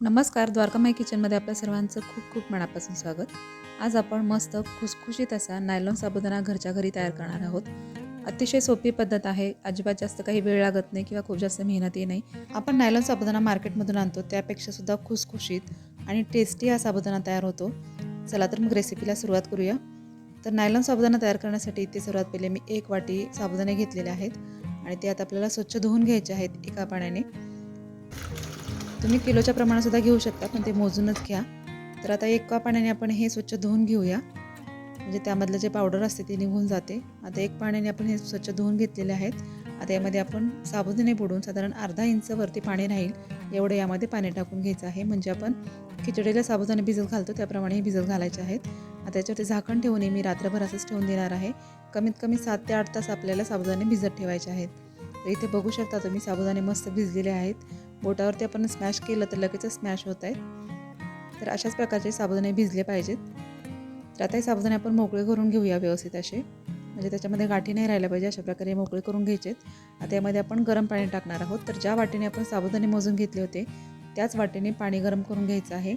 नमस्कार द्वारकामाई किचनमध्ये आपल्या सर्वांचं खूप खूप मनापासून स्वागत. आज आपण मस्त खुसखुशीत असा नायलॉन साबुदाणा घरच्या घरी तयार करणार आहोत. अतिशय सोपी पद्धत आहे. अजिबात जास्त काही वेळ लागत नाही किंवा खूप जास्त मेहनतही नाही. आपण नायलॉन साबुदाणा मार्केटमधून आणतो. त्यापेक्षा सुद्धा खुसखुशीत आणि टेस्टी हा साबुदाणा तयार होतो. चला तर मग रेसिपीला सुरुवात करूया. तर नायलॉन साबुदाणा तयार करण्यासाठी इथे सर्वात पहिले मी एक वाटी साबुदाणे घेतलेले आहेत आणि ते आता आपल्याला स्वच्छ धुवून घ्यायचे आहेत एका पाण्याने. तुम्ही किलोच्या प्रमाणातसुद्धा घेऊ शकता पण ते मोजूनच घ्या. तर आता एका पाण्याने आपण हे स्वच्छ धुवून घेऊया. म्हणजे त्यामधलं जे पावडर असते ते निघून जाते. आता एक पाण्याने आपण हे स्वच्छ धुवून घेतलेले आहेत. आता यामध्ये आपण साबुदाणे बुडून साधारण अर्धा इंच वरती पाणी राहील. एवढं यामध्ये पाणी टाकून घ्यायचं आहे. म्हणजे आपण खिचडीला साबुदाणे भिजत घालतो त्याप्रमाणे हे भिजत घालायचे आहेत. आता याच्यावरती झाकण ठेवून मी रात्रभर असंच ठेवून देणार आहे. कमीत कमी सात ते आठ तास आपल्याला साबुदाणे भिजत ठेवायचे आहेत. तर इथे बघू शकता तुम्ही साबुदाणे मस्त भिजलेले आहेत. बोटावरती आपण स्मॅश केलं तर लगेचच स्मॅश होत आहेत तर अशाच प्रकारचे साबुदाणे भिजले पाहिजेत. तर आता हे साबुदाणे आपण मोकळे करून घेऊया व्यवस्थित असे. म्हणजे त्याच्यामध्ये गाठी नाही राहिल्या पाहिजे अशा प्रकारे मोकळे करून घ्यायचेत. आता यामध्ये आपण गरम पाणी टाकणार आहोत. तर ज्या वाटीने आपण साबुदाणे मोजून घेतले होते त्याच वाटीने पाणी गरम करून घ्यायचं आहे.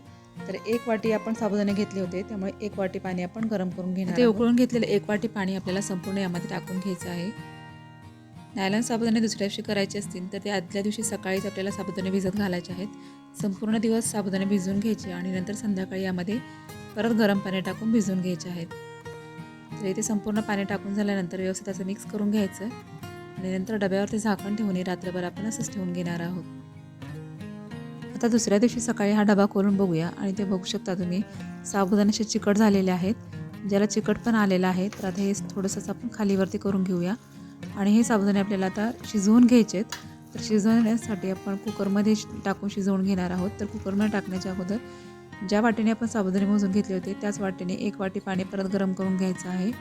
तर एक वाटी आपण साबुदाणे घेतले होते त्यामुळे एक वाटी पाणी आपण गरम करून घेणार ते उकळून घेतलेलं एक वाटी पाणी आपल्याला संपूर्ण यामध्ये टाकून घ्यायचं आहे. नायलॉन साबुदाणे दुसऱ्या दिवशी करायचे असतील तर ते आदल्या दिवशी सकाळीच आपल्याला साबुदाणे भिजत घालायचे आहेत. संपूर्ण दिवस साबुदाणे भिजवून घ्यायचे आणि नंतर संध्याकाळी यामध्ये परत गरम पाणी टाकून भिजवून घ्यायचे आहेत. तर इथे संपूर्ण पाणी टाकून झाल्यानंतर व्यवस्थित असं मिक्स करून घ्यायचं आणि नंतर डब्यावरती झाकण ठेवून रात्रभर आपण असंच ठेवून घेणार आहोत. आता दुसऱ्या दिवशी सकाळी हा डबा खोलून बघूया आणि ते बघू शकता तुम्ही साबुदाण्याचे चिकट झालेले आहेत. ज्याला चिकट पण आलेलं आहे तर आता हे थोडंसं आपण खालीवरती करून घेऊया. आणि हे साबुदाणे आपल्याला आता शिजवून घ्यायचे आहेत तर शिजवण्यासाठी आपण कुकरमध्ये टाकून शिजवून घेणार आहोत. तर कुकरमध्ये टाकण्याच्या अगोदर ज्या वाटेने आपण साबुदाणे मोजून घेतले होते त्याच वाटेने एक वाटी पाणी परत गरम करून घ्यायचं आहे.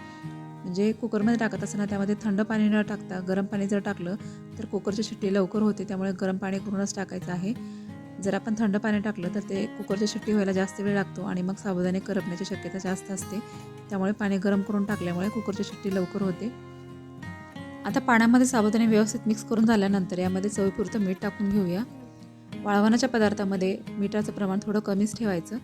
म्हणजे कुकरमध्ये टाकत असताना त्यामध्ये थंड पाणी न टाकता गरम पाणी जर टाकलं तर कुकरची शिट्टी लवकर होते. त्यामुळे गरम पाणी करूनच टाकायचं आहे. जर आपण थंड पाणी टाकलं तर ते कुकरची शिट्टी व्हायला जास्त वेळ लागतो आणि मग साबुदाणे करपण्याची शक्यता जास्त असते. त्यामुळे पाणी गरम करून टाकल्यामुळे कुकरची शिट्टी लवकर होते. आता पाण्यामध्ये साबुदाणे व्यवस्थित मिक्स करून झाल्यानंतर यामध्ये चवीपुरतं मीठ टाकून घेऊया. वाळवणाच्या पदार्थामध्ये मिठाचं प्रमाण थोडं कमीच ठेवायचं.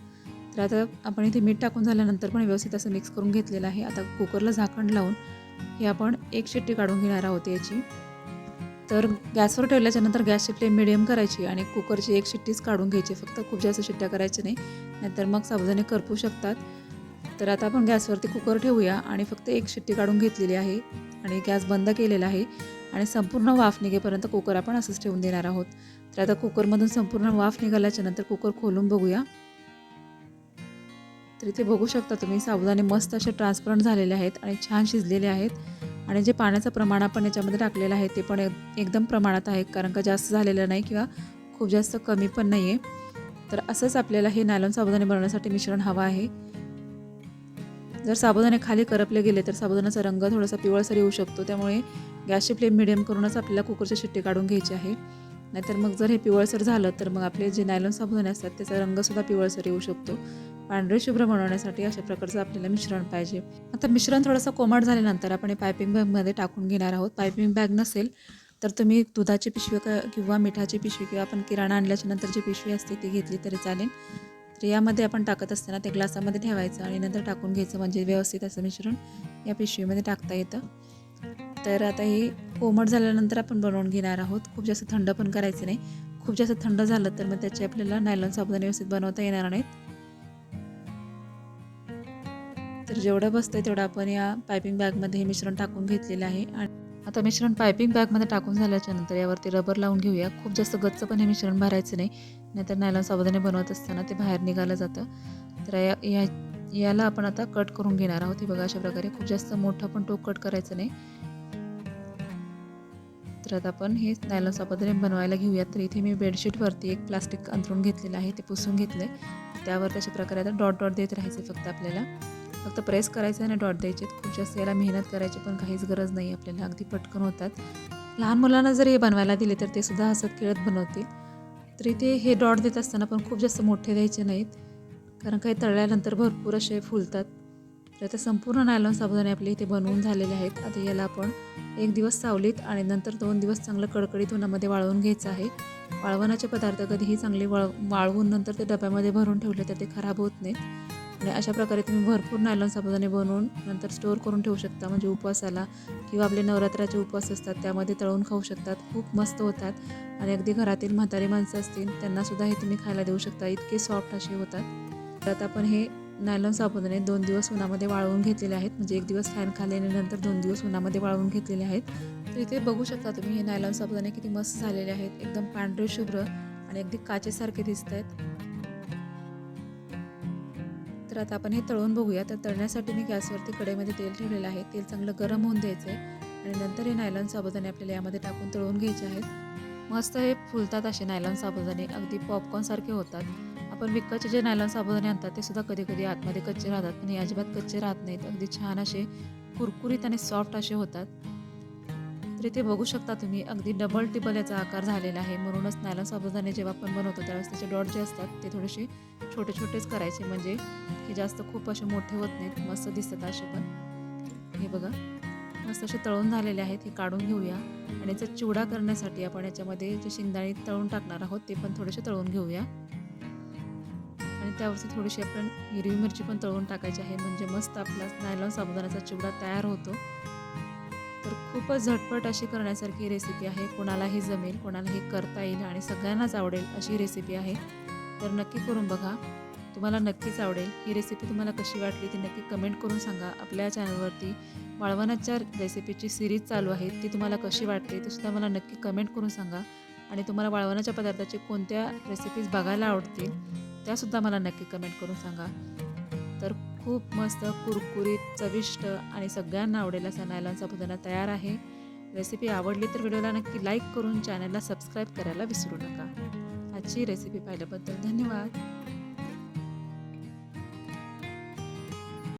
तर आता आपण इथे मीठ टाकून झाल्यानंतर पण व्यवस्थित असं मिक्स करून घेतलेलं आहे. आता कुकरला झाकण लावून हे आपण एक शिट्टी काढून घेणार आहोत याची. तर गॅसवर ठेवल्याच्या नंतर गॅसची फ्लेम मिडियम करायची आणि कुकरची एक शिट्टीच काढून घ्यायची. फक्त खूप जास्त शिट्ट्या करायच्या नाही. नाहीतर मग साबुदाणे करपू शकतात. तर आता आपण गॅसवरती कुकर ठेवूया आणि फक्त एक शिट्टी काढून घेतलेली आहे. आणि गॅस बंद केलेला आहे आणि संपूर्ण वाफ निघेपर्यंत कुकर आपण असंच ठेवून देणार आहोत. तर आता कुकरमधून संपूर्ण वाफ निघाल्याच्या नंतर कुकर खोलून बघूया. तर इथे बघू शकता तुम्ही साबुदाणे मस्त असे ट्रान्सपरंट झालेले आहेत आणि छान शिजलेले आहेत. आणि जे पाण्याचं प्रमाण आपण याच्यामध्ये टाकलेलं आहे ते पण एकदम प्रमाणात आहे कारण का जास्त झालेलं नाही किंवा खूप जास्त कमी पण नाही आहे तर असंच आपल्याला हे नायलॉन साबुदाणे बनवण्यासाठी मिश्रण हवं आहे. जर साबुदाणे खाली करपले गेले तर साबुदाण्याचा रंग थोडासा पिवळसर येऊ शकतो. त्यामुळे गॅसची फ्लेम मिडियम करूनच आपल्याला कुकरची शिट्टी काढून घ्यायची आहे. नाहीतर मग जर हे पिवळसर झालं तर मग आपले जे नायलॉन साबुदाणे असतात त्याचा रंगसुद्धा पिवळसर येऊ शकतो. पांढरे शुभ्र बनवण्यासाठी अशा प्रकारचं आपल्याला मिश्रण पाहिजे. आता मिश्रण थोडंसं कोमट झाल्यानंतर आपण हे पायपिंग बॅगमध्ये टाकून घेणार आहोत. पायपिंग बॅग नसेल तर तुम्ही दुधाची पिशवी किंवा मिठाची पिशवी किंवा आपण किराणा आणल्याच्या नंतर जी पिशवी असते ती घेतली तरी चालेल. तर यामध्ये आपण टाकत असताना ते ग्लासामध्ये ठेवायचं आणि नंतर टाकून घ्यायचं म्हणजे व्यवस्थित असं मिश्रण या पिशवीमध्ये टाकता येतं. तर आता हे कोमट झाल्यानंतर आपण बनवून घेणार आहोत. खूप जास्त थंड पण करायचं नाही. खूप जास्त थंड झालं तर मग त्याचे आपल्याला नायलॉन साबुदाणे व्यवस्थित बनवता येणार नाहीत. तर जेवढं बसतं तेवढं आपण या पायपिंग बॅगमध्ये हे मिश्रण टाकून घेतलेलं आहे. आणि आता मिश्रण पायपिंग बॅगमध्ये टाकून झाल्याच्यानंतर यावरती रबर लावून घेऊया. खूप जास्त गच्च पण हे मिश्रण भरायचं नाही. नाहीतर नायलॉन सावधाने बनवत असताना ते बाहेर निघालं जातं. तर या या याला आपण आता कट करून घेणार आहोत. हे बघा अशा प्रकारे खूप जास्त मोठं पण टोक कट करायचं नाही. तर आता आपण हे नायलॉन साबुदाणे बनवायला घेऊया तर इथे मी बेडशीटवरती एक प्लास्टिक अंतरून घेतलेलं आहे. ते पुसून घेतलं आहे त्यावर अशा प्रकारे आता डॉट डॉट देत राहायचे फक्त आपल्याला. फक्त प्रेस करायचं आणि डॉट द्यायचे खूप जास्त याला मेहनत करायची पण काहीच गरज नाही आपल्याला. अगदी पटकन होतात. लहान मुलांना जर हे बनवायला दिले तर ते सुद्धा हसत खेळत बनवतील. तरी ते हे डॉट देत असताना पण खूप जास्त मोठे द्यायचे नाहीत. कारण काही तळल्यानंतर भरपूर असे फुलतात. तर आता संपूर्ण नायलॉन साबुदाणे आपले इथे बनवून झालेले आहेत. आता याला आपण एक दिवस सावलीत आणि नंतर दोन दिवस चांगलं कडकडीत उन्हामध्ये वाळवून घ्यायचं आहे. वाळवणाचे पदार्थ कधीही चांगले वाळ वाळवून नंतर ते डब्यामध्ये भरून ठेवले तर ते खराब होत नाहीत. आणि अशा प्रकारे तुम्ही भरपूर नायलॉन साबुदाणे बनवून नंतर स्टोअर करून ठेवू शकता. म्हणजे उपवासाला किंवा आपले नवरात्राचे उपवास असतात त्यामध्ये तळून खाऊ शकतात. खूप मस्त होतात. आणि अगदी घरातील म्हातारी माणसं असतील त्यांनासुद्धा हे तुम्ही खायला देऊ शकता. इतके सॉफ्ट असे होतात. तर आता आपण हे नायलॉन साबुदाणे दोन दिवस उन्हामध्ये वाळवून घेतलेले आहेत. म्हणजे एक दिवस फॅन खाल्ल्याने नंतर दोन दिवस उन्हामध्ये वाळवून घेतलेले आहेत. तर इथे बघू शकता तुम्ही हे नायलॉन साबुदाणे किती मस्त झालेले आहेत. एकदम पांढरे शुभ्र आणि अगदी काचेसारखे दिसत आहेत तर आता आपण हे तळून बघूया. तर तळण्यासाठी मी गॅसवरती कढईमध्ये तेल ठेवलेलं आहे. तेल चांगलं गरम होऊन द्यायचं आहे आणि नंतर हे नायलॉन साबुदाणे आपल्याला यामध्ये टाकून तळून घ्यायचे आहेत. मस्त हे फुलतात असे नायलॉन साबुदाणे. अगदी पॉपकॉर्नसारखे होतात. आपण विकतचे जे नायलॉन साबुदाणे आणतात ते सुद्धा कधी कधी आतमध्ये कच्चे राहतात. पण हे अजिबात कच्चे राहत नाहीत. अगदी छान असे कुरकुरीत आणि सॉफ्ट असे होतात. तर इथे बघू शकता तुम्ही अगदी डबल टिबल याचा आकार झालेला आहे. म्हणूनच नायलॉन साबुदाणे जेव्हा आपण बनवतो त्यावेळेस त्याचे डॉट जे असतात ते थोडेसे छोटे छोटेच करायचे. म्हणजे हे जास्त खूप असे मोठे होत नाहीत मस्त दिसतात असे पण. हे बघा मस्त असे तळून झालेले आहेत हे काढून घेऊया. आणि याचा चिवडा करण्यासाठी आपण याच्यामध्ये जे शेंगदाणे तळून टाकणार आहोत ते पण थोडेसे तळून घेऊया. आणि त्यावरती थोडीशी आपण हिरवी मिरची पण तळून टाकायची आहे. म्हणजे मस्त आपला नायलॉन साबुदाण्याचा चिवडा तयार होतो. खूप खूपच झटपट अशी करण्यासारखी रेसिपी आहे. कोणालाही जमेल कोणालाही करता येईल आणि सगळ्यांनाच आवडेल अशी रेसिपी आहे. तर नक्की करून बघा. तुम्हाला नक्कीच आवडेल. ही रेसिपी तुम्हाला कशी वाटली ती नक्की कमेंट करून सांगा. आपल्या चॅनलवरती वाळवणाच्या रेसिपीची सिरीज चालू आहे. ती तुम्हाला कशी वाटते ती सुद्धा मला नक्की कमेंट करून सांगा. आणि तुम्हाला वाळवणाच्या पदार्थाचे कोणत्या रेसिपीज बघायला आवडतील त्यासुद्धा मला नक्की कमेंट करून सांगा. तर खूप मस्त कुरकुरीत चविष्ट आणि सगळ्यांना आवडेल असा नायलॉनचा साबुदाणा तयार आहे. रेसिपी आवडली तर व्हिडिओला नक्की लाईक करून चॅनलला सबस्क्राईब करायला विसरू नका. आजची रेसिपी पाहिल्याबद्दल धन्यवाद.